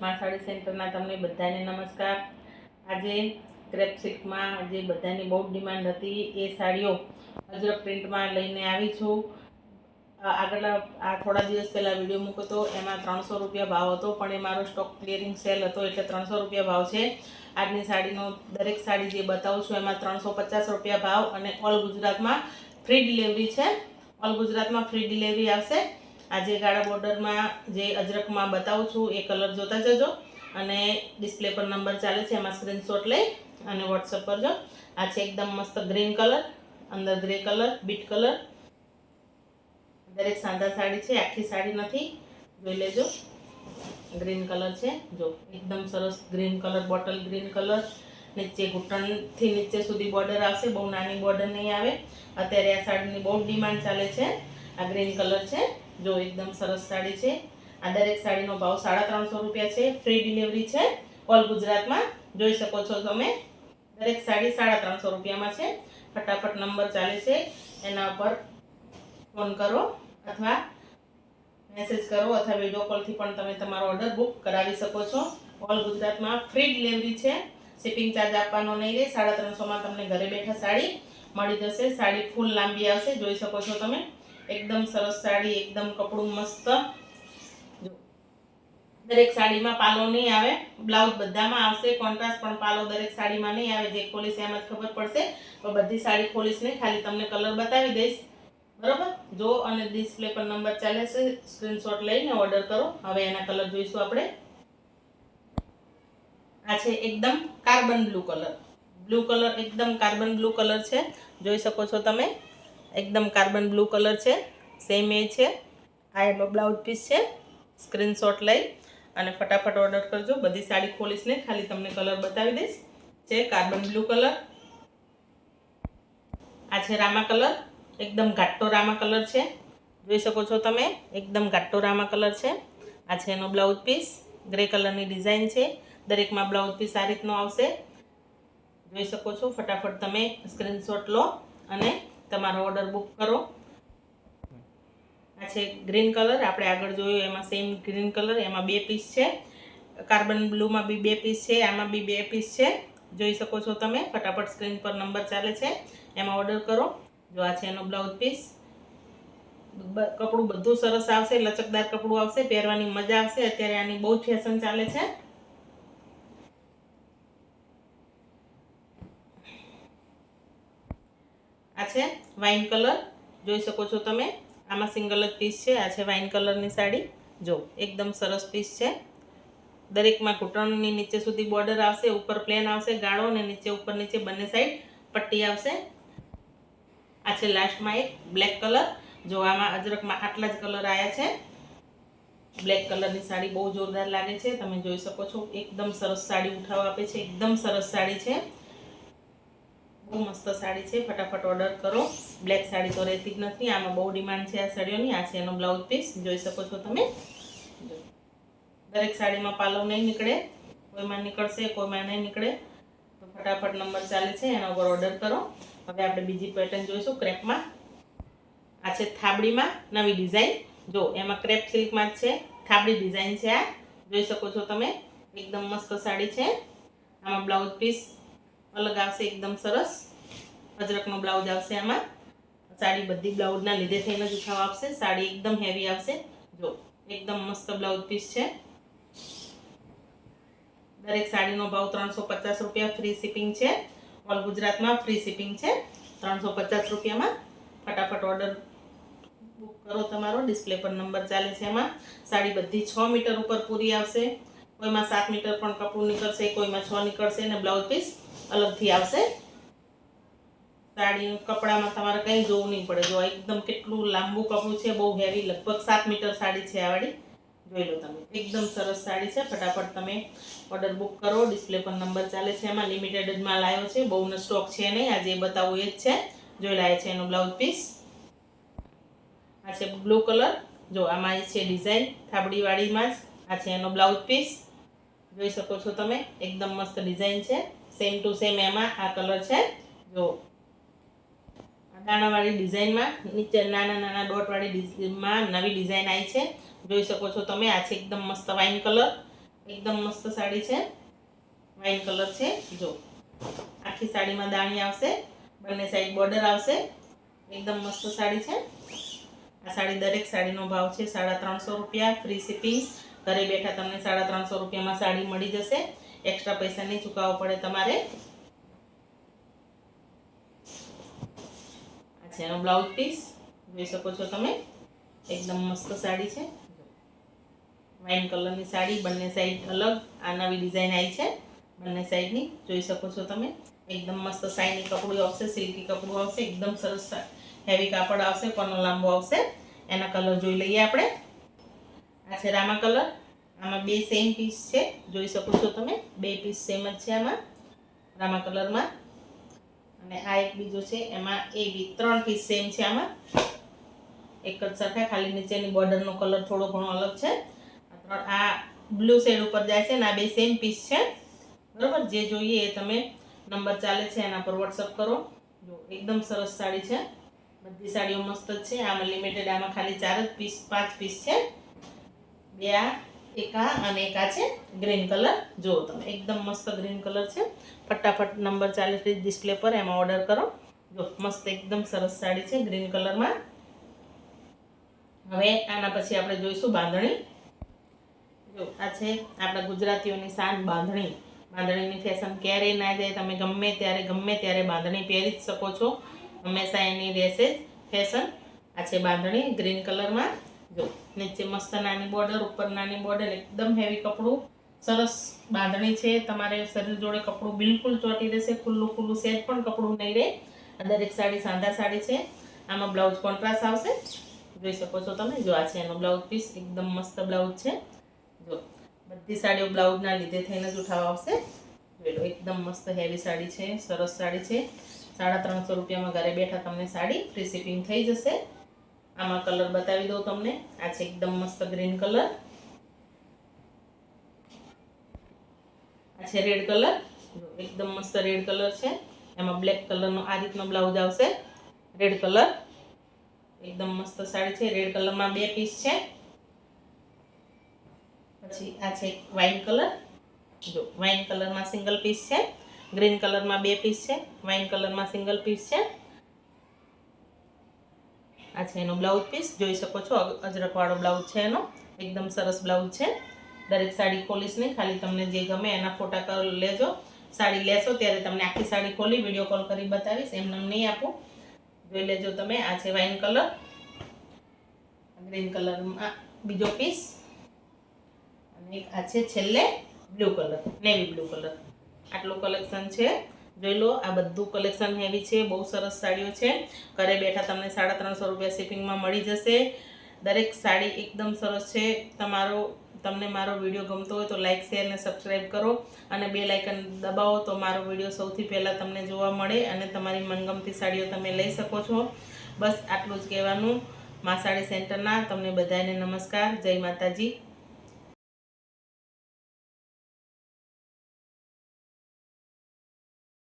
મા સાડી સેન્ટરના તમને બધાને નમસ્કાર. આજે ક્રેપ સિલ્કમાં જે બધાની બહુ ડિમાન્ડ હતી એ સાડીઓ અજરક પ્રિન્ટમાં લઈને આવી છું. આગળના આ થોડા દિવસ પહેલાં વીડિયો મૂક્યો હતો એમાં ત્રણસો રૂપિયા ભાવ હતો, પણ એ મારો સ્ટોક ક્લિયરિંગ સેલ હતો એટલે ત્રણસો રૂપિયા ભાવ છે. આજની સાડીનો દરેક સાડી જે બતાવું છું એમાં ત્રણસો પચાસ રૂપિયા ભાવ અને ઓલ ગુજરાતમાં ફ્રી ડિલિવરી છે. ઓલ ગુજરાતમાં ફ્રી ડિલિવરી આવશે. આજે ગાળા બોર્ડરમાં જે અજરકમાં બતાવું છું, એ કલર જોતા જજો અને ડિસ્પ્લે પર નંબર ચાલે છે, એમાં સ્ક્રીનશોટ લઈ અને વોટ્સઅપ પર જો. આ છે એકદમ મસ્ત ગ્રીન કલર અંદર ગ્રે કલર બીટ કલર દરેક સાદા સાડી છે, આખી સાડી નથી. જોઈ લેજો. ગ્રીન કલર છે, જો. એકદમ સરસ green colour bottle green colour નીચે ઘૂંટણથી નીચે સુધી બોર્ડર આવશે, બહુ નાની બોર્ડર નહીં આવે. અત્યારે આ સાડીની બહુ ડિમાન્ડ ચાલે છે. આ ગ્રીન કલર છે. જો એકદમ સરસ સાડી છે. આ દરેક સાડીનો ભાવ સાડા ત્રણસો રૂપિયા છે. ફ્રી ડિલિવરી છે. ઓલ ગુજરાતમાં જોઈ શકો છો તમે. દરેક સાડી સાડા ત્રણસો રૂપિયામાં છે. ફટાફટ નંબર ચાલે છે. એના ઉપર ફોન કરો અથવા મેસેજ કરો અથવા વીડિયો કોલથી પણ તમે તમારો ઓર્ડર બુક કરાવી શકો છો. ઓલ ગુજરાતમાં ફ્રી ડિલિવરી છે. શિપિંગ ચાર્જ આપવાનો નહીં રહે. સાડા ત્રણસોમાં તમને ઘરે બેઠા સાડી મળી જશે. સાડી ફૂલ લાંબી આવશે. જોઈ શકો છો તમે. એકદમ સરસ સાડી, એકદમ કપડું મસ્ત. દરેક સાડીમાં પાલો નહીં આવે. બ્લાઉઝ બધામાં આવશે, કોન્ટ્રાસ્ટ પણ પાલો દરેક સાડીમાં નહીં આવે. જે ખોલીશ એમ જ ખબર પડશે. તો બધી સાડી ખોલીશ નહીં, ખાલી તમને કલર બતાવી દઈશ. બરોબર? જો, અને ડિસ્પ્લે પર નંબર ચાલે છે સ્ક્રીનશોટ લઈને ઓર્ડર કરો. હવે એના કલર જોઈશું આપણે. આ છે એકદમ carbon blue colour. Blue colour, એકદમ કાર્બન બ્લુ કલર છે. જોઈ શકો છો તમે. એકદમ કાર્બન બ્લુ કલર છે. સેમ એ છે. આ એનો બ્લાઉઝ પીસ છે. સ્ક્રીનશોટ લઈ અને ફટાફટ ઓર્ડર કરજો. બધી સાડી ખોલીશ ને ખાલી તમને કલર બતાવી દઈશ. છે કાર્બન બ્લુ કલર. આ છે રામા કલર. એકદમ ઘાટો રામા કલર છે. જોઈ શકો છો તમે, એકદમ ઘાટો રામા કલર છે. આ છે એનો બ્લાઉઝ પીસ ગ્રે કલરની ડિઝાઇન છે. દરેકમાં બ્લાઉઝ પીસ આ રીતનો આવશે. જોઈ શકો છો, ફટાફટ તમે સ્ક્રીનશોટ લો અને તમારો ઓર્ડર બુક કરો. આ છે ગ્રીન કલર આપણે આગળ જોયું એમાં સેમ ગ્રીન કલર એમાં બે પીસ છે. કાર્બન બ્લુમાં બી બે પીસ છે, આમાં બી બે પીસ છે. જોઈ શકો છો તમે, ફટાફટ સ્ક્રીન પર નંબર ચાલે છે, એમાં ઓર્ડર કરો. જો આ છે એનો બ્લાઉઝ પીસ કપડું બધું સરસ આવશે, લચકદાર કપડું આવશે, પહેરવાની મજા આવશે. અત્યારે આની બહુ ફેશન ચાલે છે. છે વાઇન કલર. જોઈ શકો છો તમે, આમાં સિંગલ જ પીસ છે. આ છે વાઇન કલરની સાડી. જો, એકદમ સરસ પીસ છે. દરેકમાં ઘૂંટણની નીચે સુધી બોર્ડર આવશે, ઉપર પ્લેન આવશે, ગાળો અને નીચે ઉપર નીચે બંને સાઈડ પટ્ટી આવશે. આ છે લાસ્ટમાં એક બ્લેક કલર જો, આમાં અજરકમાં આટલા જ કલર આવ્યા છે. બ્લેક કલરની સાડી બહુ જોરદાર લાગે છે. તમે જોઈ શકો છો, એકદમ સરસ સાડી ઉઠાવ આપે છે. એકદમ સરસ સાડી છે. બહુ મસ્ત સાડી છે. ફટાફટ ઓર્ડર કરો. બ્લેક સાડી તો રહેતી જ નથી. આમાં બહુ ડિમાન્ડ છે આ સાડીઓની. આ છે એનો બ્લાઉઝ પીસ જોઈ શકો છો તમે. દરેક સાડીમાં પાલવ નહીં નીકળે. કોઈમાં નીકળશે, કોઈમાં નહીં નીકળે. તો ફટાફટ નંબર ચાલે છે. એના ઉપર ઓર્ડર કરો. હવે આપણે બીજી પેટર્ન જોઈશું ક્રેપમાં આ છે થાબડીમાં નવી ડિઝાઇન જો, એમાં ક્રેપ સિલ્કમાં જ છે. થાબડી ડિઝાઇન છે આ. જોઈ શકો છો તમે. એકદમ મસ્ત સાડી છે. આમાં બ્લાઉઝ પીસ અલગ આવશે, એકદમ સરસ. અજરકનો બ્લાઉઝ આવશે આમાં. સાડી બધી બ્લાઉઝના લીધે થઈને જ ઉઠાવ આવશે સાડી એકદમ હેવી આવશે. જો, એકદમ મસ્ત બ્લાઉઝ પીસ છે. દરેક સાડીનો ભાવ ત્રણસો પચાસ રૂપિયા ફ્રી શિપિંગ છે. ઓલ ગુજરાતમાં ફ્રી શિપિંગ છે. ત્રણસો પચાસ રૂપિયામાં. ફટાફટ ઓર્ડર બુક કરો તમારો. ડિસ્પ્લે પર નંબર ચાલે છે એમાં. સાડી બધી છ મીટર ઉપર પૂરી આવશે. કોઈમાં સાત મીટર પણ કપડું નીકળશે, કોઈમાં છ નીકળશે અને બ્લાઉઝ પીસ અલગથી આવશે. સાડીનું કપડામાં તમારે કંઈ જોવું નહીં પડે. જો એકદમ કેટલું લાંબુ કપડું છે, બહુ હેવી લગભગ સાત મીટર સાડી છે આવાળી જોઈ લો તમે. એકદમ સરસ સાડી છે. ફટાફટ તમે ઓર્ડર બુક કરો. ડિસ્પ્લે પર નંબર ચાલે છે એમાં. લિમિટેડ જ માલ આવ્યો છે. બહુનો સ્ટોક છે નહીં. આજે બતાવવું એ જ છે. જોઈ લાવે છે એનો બ્લાઉઝ પીસ આ છે બ્લુ કલર જો, આમાં એ છે ડિઝાઇન થાબડીવાળીમાં જ આ છે એનો બ્લાઉઝ પીસ જોઈ શકો છો તમે. એકદમ મસ્ત ડિઝાઇન છે. સેમ ટુ સેમ એમાં આ કલર છે. જો દાણાવાળી ડિઝાઇનમાં નીચે નાના નાના ડોટવાળી ડિઝાઇનમાં નવી ડિઝાઇન આવી છે. જોઈ શકો છો તમે, આ છે એકદમ મસ્ત વાઇન કલર એકદમ મસ્ત સાડી છે. વાઇન કલર છે. જો, આખી સાડીમાં દાણી આવશે. બંને સાઈડ બોર્ડર આવશે. એકદમ મસ્ત સાડી છે. આ સાડી દરેક સાડીનો ભાવ છે સાડા ત્રણસો રૂપિયા ફ્રી શિપિંગ ઘરે બેઠા તમને સાડા ત્રણસો રૂપિયામાં સાડી મળી જશે. એક્સ્ટ્રા પૈસા નહીં ચૂકવવા પડે તમારે. આ છે એનો બ્લાઉઝ પીસ. જોઈ શકો છો તમે. એકદમ મસ્ત સાડી છે. વાઇન કલરની સાડી, બંને સાઈડ અલગ. આ નવી ડિઝાઇન આવી છે બંને સાઈડની. જોઈ શકો છો તમે. એકદમ મસ્ત સાઈની કપડું આવશે, સિલ્કી કપડું આવશે. એકદમ સરસ હેવી કાપડ આવશે પનો લાંબો આવશે. એના કલર જોઈ લઈએ આપણે. આ છે રામા કલર. આમાં બે સેમ પીસ છે. જોઈ શકો છો તમે. બે પીસ સેમ જ છે આમાં. રામા કલરમાં. અને આ એક બીજો છે. એમાં એ બી ત્રણ પીસ સેમ છે આમાં. એક જ સરખા ખાલી નીચેની બોર્ડરનો કલર થોડો ઘણો અલગ છે. ત્રણ આ બ્લુ શેડ ઉપર જાય છે ને આ બે સેમ પીસ છે. બરાબર? જે જોઈએ એ તમે નંબર ચાલે છે, એના પર વોટ્સઅપ કરો. જો એકદમ સરસ સાડી છે. બધી સાડીઓ મસ્ત જ છે. આમાં લિમિટેડ આમાં ખાલી ચાર જ પીસ પાંચ પીસ છે. બે આ એક આ અને એક આ છે. ગ્રીન કલર જુઓ તમે, એકદમ મસ્ત ગ્રીન કલર છે. ફટાફટ નંબર ચાલીસ ડિસ્પ્લે પર એમાં ઓર્ડર કરો. જો મસ્ત એકદમ સરસ સાડી છે ગ્રીન કલરમાં હવે આના પછી આપણે જોઈશું બાંધણી. જો આ છે આપણા ગુજરાતીઓની શાન બાંધણી. બાંધણીની ફેશન ક્યારેય ના જાય. તમે ગમે ત્યારે ગમે ત્યારે બાંધણી પહેરી જ શકો છો. હંમેશા એની રહેશે ફેશન આ છે બાંધણી ગ્રીન કલરમાં જો, નીચે મસ્ત નાની બોર્ડર ઉપર નાની બોર્ડર એકદમ હેવી કપડું. સરસ બાંધણી છે. તમારે શરીર જોડે કપડું બિલકુલ ચોટી રહેશે. ખુલ્લું ખુલ્લું સેજ પણ કપડું નહીં રહે. આ દરેક સાડી સાંધા સાડી છે. આમાં બ્લાઉઝ કોન્ટ્રાસ્ટ આવશે. જોઈ શકો છો તમે? જો આ છે એનો બ્લાઉઝ પીસ એકદમ મસ્ત બ્લાઉઝ છે. જો, બધી સાડીઓ બ્લાઉઝના લીધે થઈને જ ઉઠાવવા આવશે. જોઈ એકદમ મસ્ત હેવી સાડી છે. સરસ સાડી છે. સાડા ત્રણસો રૂપિયામાં ઘરે બેઠા તમને સાડી ફ્રી શિપિંગ થઈ જશે. આમાં કલર બતાવી દઉં તમને. આ છે એકદમ મસ્ત ગ્રીન કલર. આ છે રેડ કલર. એકદમ મસ્ત રેડ કલર છે. એમાં બ્લેક કલરનો આ રીતનો બ્લાઉઝ આવશે. Red colour. એકદમ મસ્ત સાડી છે. રેડ કલરમાં બે પીસ છે. પછી આ છે વાઇન કલર. જો, વાઇન કલરમાં સિંગલ પીસ છે. ગ્રીન કલરમાં બે પીસ છે. વાઇન કલરમાં સિંગલ પીસ છે. આ છે એનો બ્લાઉઝ પીસ. જોઈ શકો છો અજરકવાળો બ્લાઉઝ છે એનો. એકદમ સરસ બ્લાઉઝ છે. દરેક સાડી ખોલીશ નહીં, ખાલી તમને જે ગમે એના ફોટા કર લેજો. સાડી લેશો ત્યારે તમને આખી સાડી ખોલી વીડિયો કોલ કરી બતાવીશ, એમને નહીં આપું. જોઈ લેજો તમે, આ છે વાઇન કલર. ગ્રીન કલરમાં બીજો પીસ. અને આ છે છેલ્લે blue colour, navy blue colour. આટલું કલેક્શન છે. જોઈ લો, આ બધું કલેક્શન હેવી છે, બહુ સરસ સાડીઓ છે. ઘરે બેઠા તમને સાડા ત્રણસો રૂપિયા શિપિંગમાં મળી જશે. દરેક સાડી એકદમ સરસ છે. તમારો, તમને મારો વીડિયો ગમતો હોય તો લાઇક શેર અને સબસ્ક્રાઈબ કરો અને બે લાઇકન દબાવો તો મારો વીડિયો સૌથી પહેલાં તમને જોવા મળે અને તમારી મનગમતી સાડીઓ તમે લઈ શકો છો. બસ આટલું જ કહેવાનું. મા સેન્ટરના તમને બધાને નમસ્કાર. જય માતાજી.